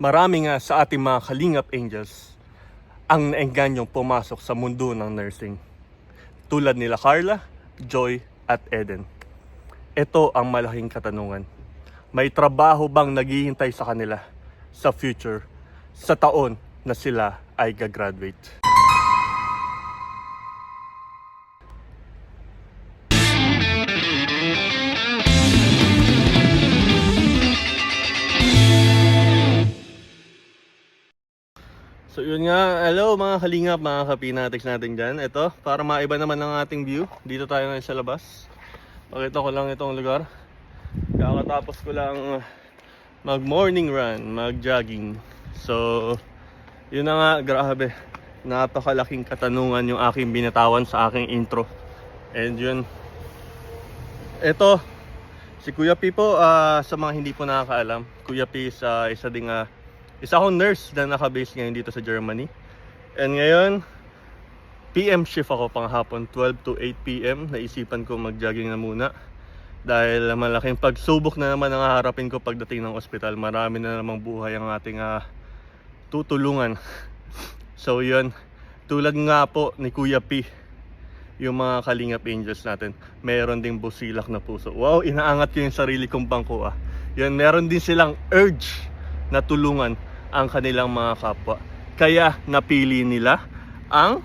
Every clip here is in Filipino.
Marami nga sa ating mga kalingap angels ang naengganyong pumasok sa mundo ng nursing. Tulad nila Carla, Joy at Eden. Ito ang malaking katanungan. May trabaho bang naghihintay sa kanila sa future sa taon na sila ay gagraduate? Nga, hello mga kalingap, mga kapinatics natin dyan. Ito, para maiba naman ang ating view. Dito tayo ngayon sa labas. Pakita ko lang itong lugar. Kakatapos ko lang mag morning run, mag jogging. So, yun na nga, grabe. Napakalaking katanungan yung aking binatawan sa aking intro. And yun, ito, si Kuya P po, ah, sa mga hindi po nakakaalam, Kuya P is ah, isa ding ah, isa akong nurse na nakabase ngayon dito sa Germany. And ngayon, PM shift ako pang hapon, 12 to 8 PM. Naisipan ko mag-jogging na muna. Dahil malaking pagsubok na naman ang haharapin ko pagdating ng ospital. Marami na namang buhay ang ating ah, tutulungan. So yun, tulad nga po ni Kuya P, yung mga kalingap angels natin, meron ding busilak na puso. Wow, inaangat ko yung sarili kong bangko ah. Yan, meron din silang urge na tulungan ang kanilang mga kapwa. Kaya napili nila ang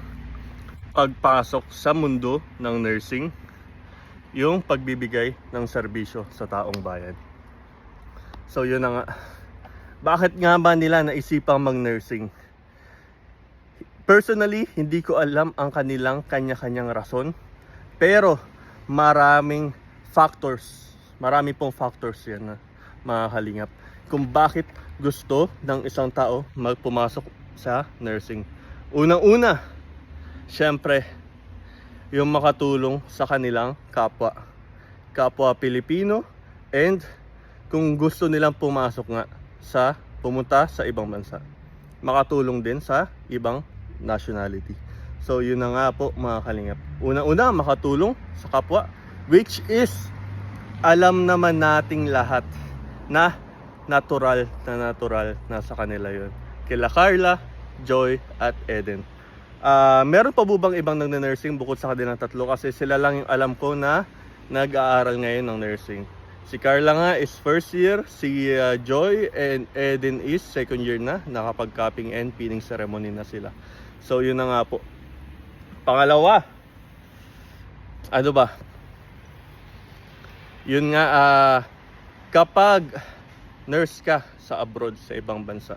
pagpasok sa mundo ng nursing, yung pagbibigay ng serbisyo sa taong bayan. So yun na nga. Bakit nga ba nila naisipang mag-nursing? Personally, hindi ko alam ang kanilang kanya-kanyang rason. Pero maraming factors, marami pong factors yan na mga kalingap. Kung bakit gusto ng isang tao magpumasok sa nursing. Unang-una, syempre, yung makatulong sa kanilang kapwa. Kapwa Pilipino and kung gusto nilang pumasok nga sa pumunta sa ibang bansa. Makatulong din sa ibang nationality. So yun na nga po mga kalingap. Una-una makatulong sa kapwa which is alam naman nating lahat na natural na natural na sa kanila yun. Kila Carla, Joy at Eden. Ah, meron pa po bang ibang nagne-nursing bukod sa kanilang tatlo kasi sila lang yung alam ko na nag-aaral ngayon ng nursing. Si Carla nga is first year, si ah, Joy and Eden is second year na, nakapag-cupping and pinning ceremony na sila. So yun na nga po. Pangalawa, ano ba? Yun nga, ah, kapag nurse ka sa abroad, sa ibang bansa,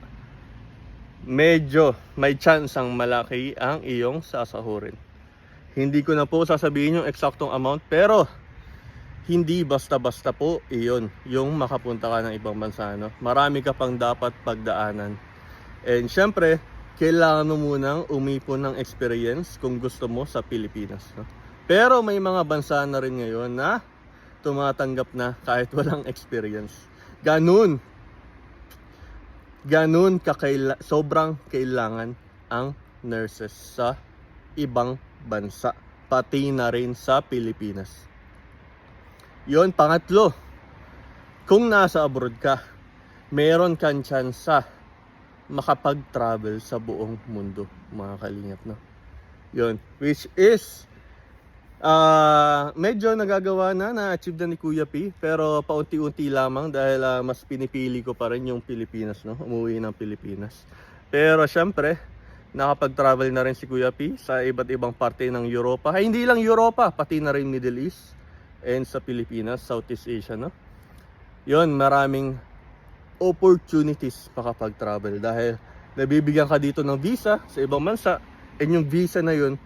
medyo may chance ang malaki ang iyong sasahurin. Hindi ko na po sasabihin yung eksaktong amount, pero hindi basta-basta po iyon yung makapunta ka ng ibang bansa. No? Marami ka pang dapat pagdaanan. And syempre, kailangan mo munang umipon ng experience kung gusto mo sa Pilipinas. No? Pero may mga bansa na rin ngayon na tumatanggap na kahit walang experience. Ganun. Ganun kakaila- sobrang kailangan ang nurses sa ibang bansa. Pati na rin sa Pilipinas. Yon pangatlo. Kung nasa abroad ka, meron kang tsansa makapag-travel sa buong mundo, mga kalingap, no? Yon, which is ah medyo nagagawa na na-achieve na ni Kuya P, pero paunti-unti lamang dahil ah, mas pinipili ko pa rin yung Pilipinas, no? Umuwi ng Pilipinas. Pero syempre, nakapag-travel na rin si Kuya P sa iba't ibang parte ng Europa. Ay, hindi lang Europa, pati na rin Middle East and sa Pilipinas, Southeast Asia, no? Yon, maraming opportunities makapag-travel dahil nabibigyan ka dito ng visa sa ibang bansa and yung visa na yun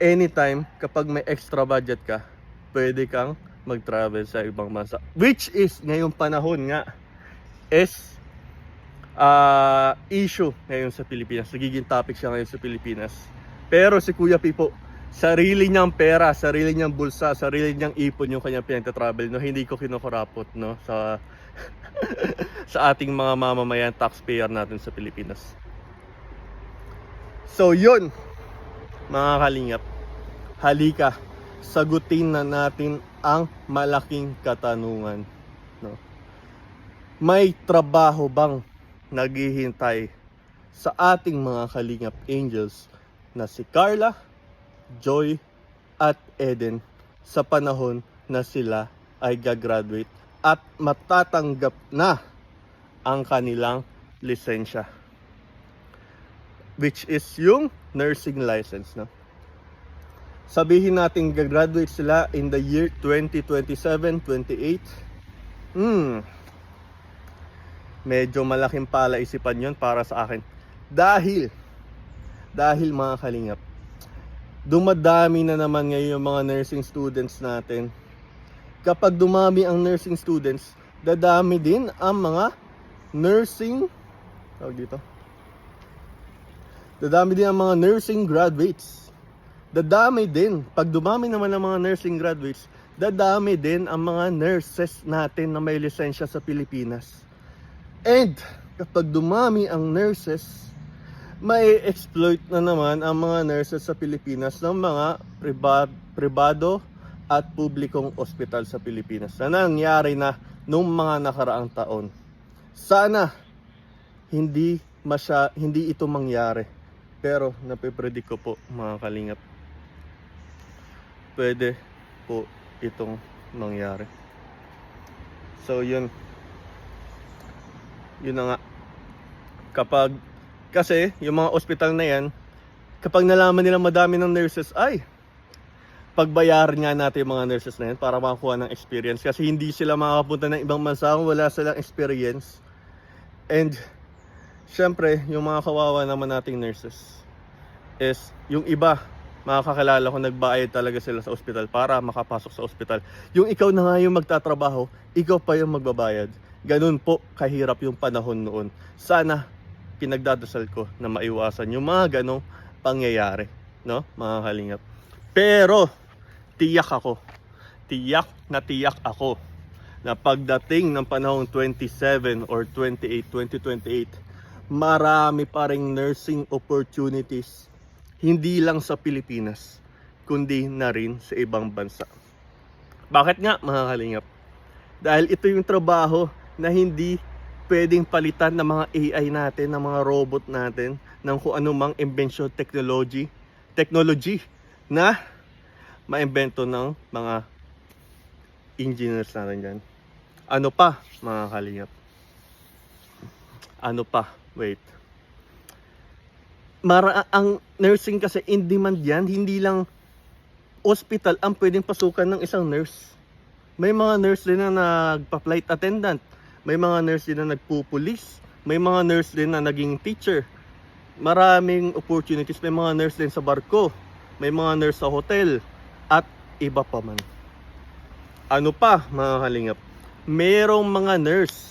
anytime kapag may extra budget ka pwede kang mag-travel sa ibang bansa. Which is ngayong panahon nga is ah, issue ngayon sa Pilipinas. Nagiging topic siya ngayon sa Pilipinas. Pero si Kuya Pipo sarili niyang pera, sarili niyang bulsa, sarili niyang ipon yung kanyang pinagta-travel no? Hindi ko kinukurapot no? Sa sa ating mga mamamayan taxpayer natin sa Pilipinas. So yun, mga kalingap, halika, sagutin na natin ang malaking katanungan. No? May trabaho bang naghihintay sa ating mga Kalingap Angels na si Carla, Joy, at Eden sa panahon na sila ay gagraduate at matatanggap na ang kanilang lisensya which is yung nursing license no? Sabihin natin gagraduate sila in the year 2027-28 hmm. Medyo malaking palaisipan yon para sa akin. Dahil dahil mga kalingap dumadami na naman ngayon yung mga nursing students natin. Kapag dumami ang nursing students dadami din ang mga nursing tawag dito dadami din ang mga nursing graduates dadami din pag dumami naman ang mga nursing graduates dadami din ang mga nurses natin na may lisensya sa Pilipinas and kapag dumami ang nurses may exploit na naman ang mga nurses sa Pilipinas ng mga priba- pribado at publikong ospital sa Pilipinas na nangyari na nung mga nakaraang taon. Sana hindi masya, hindi ito mangyari. Pero napipredict ko po mga kalingap. Pwede po itong mangyari. So yun. Yun na nga. Kapag kasi yung mga ospital na yan, kapag nalaman nila madami ng nurses, ay, pagbayaran nga natin yung mga nurses na yan para makakuha ng experience. Kasi hindi sila makakapunta ng ibang bansa kung wala silang experience. And, syempre, yung mga kawawa naman nating nurses is, yung iba, makakakilala ko nagbayad talaga sila sa ospital para makapasok sa ospital. Yung ikaw na nga yung magtatrabaho, ikaw pa yung magbabayad. Ganun po kahirap yung panahon noon. Sana pinagdadasal ko na maiwasan yung mga ganong pangyayari, no? Mga kalingap. Pero tiyak ako, tiyak na tiyak ako na pagdating ng panahong 27 or 28, 2028, marami pa ring nursing opportunities hindi lang sa Pilipinas, kundi na rin sa ibang bansa. Bakit nga mga kalingap? Dahil ito yung trabaho na hindi pwedeng palitan ng mga AI natin, ng mga robot natin, ng kung anumang invention technology, technology na maimbento ng mga engineers natin dyan. Ano pa, mga kalingap? Ano pa? Wait. Mara ang nursing kasi in demand yan, hindi lang hospital ang pwedeng pasukan ng isang nurse. May mga nurse din na nagpa-flight attendant, may mga nurse din na nagpupulis, may mga nurse din na naging teacher. Maraming opportunities, may mga nurse din sa barko, may mga nurse sa hotel, at iba pa man. Ano pa mga kalingap? Merong mga nurse.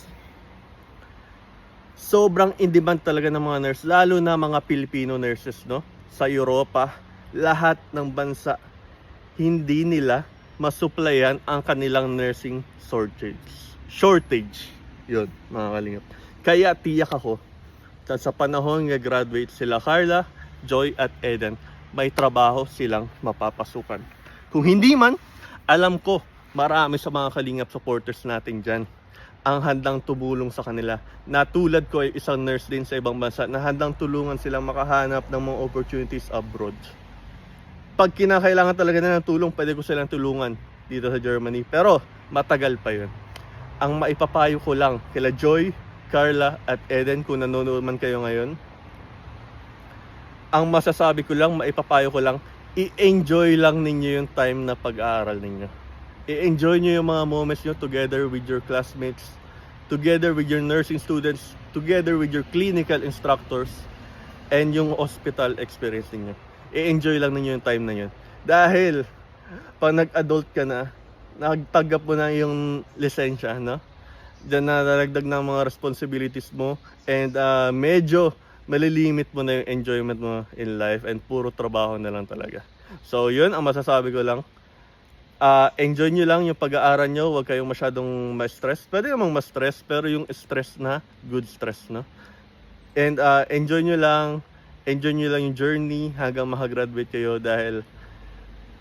Sobrang in demand talaga ng mga nurse, lalo na mga Filipino nurses, no? Sa Europa, lahat ng bansa, hindi nila masuplayan ang kanilang nursing shortage. Shortage. Yun, mga kalingap. Kaya tiyak ako, sa panahon nga graduate sila Carla, Joy at Eden, may trabaho silang mapapasukan. Kung hindi man, alam ko, marami sa mga kalingap supporters natin dyan ang handang tumulong sa kanila. Na tulad ko ay isang nurse din sa ibang bansa na handang tulungan silang makahanap ng mga opportunities abroad. Pag kinakailangan talaga na ng tulong, pwede ko silang tulungan dito sa Germany. Pero matagal pa yun. Ang maipapayo ko lang kila Joy, Carla at Eden kung nanonood man kayo ngayon. Ang masasabi ko lang, maipapayo ko lang, i-enjoy lang ninyo yung time na pag-aaral ninyo. I-enjoy nyo yung mga moments nyo together with your classmates, together with your nursing students, together with your clinical instructors, and yung hospital experience ninyo. I-enjoy lang ninyo yung time na yun. Dahil, pag nag-adult ka na, nagtagap mo na yung lisensya, no? Diyan na naragdag ng mga responsibilities mo and uh, medyo malilimit mo na yung enjoyment mo in life and puro trabaho na lang talaga. So, yun ang masasabi ko lang. Ah, enjoy nyo lang yung pag-aaral nyo, huwag kayong masyadong ma-stress. Pwede namang ma-stress, pero yung stress na, good stress, no? And ah, enjoy nyo lang, enjoy nyo lang yung journey hanggang makagraduate kayo dahil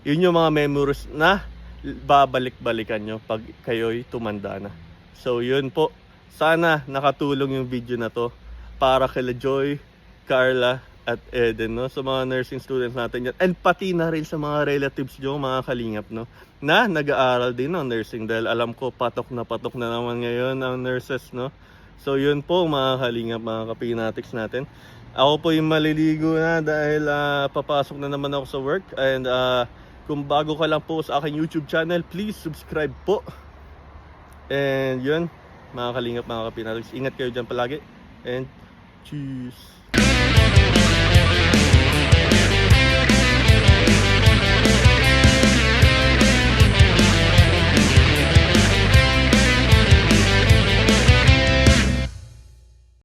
yun yung mga memories na babalik-balikan nyo pag kayo'y tumanda na. So yun po, sana nakatulong yung video na to para kila Joy, Carla, at Eden, no? Sa mga nursing students natin yan. And pati na rin sa mga relatives nyo, mga kalingap, no? Na nag-aaral din ng nursing dahil alam ko patok na patok na naman ngayon ang nurses, no? So yun po mga kalingap, mga kapinatics natin. Ako po yung maliligo na dahil ah, papasok na naman ako sa work. And ah, kung bago ka lang po sa aking YouTube channel, please subscribe po. And yun, mga kalingap, mga kapinatics. Ingat kayo dyan palagi. And cheers! Thank you.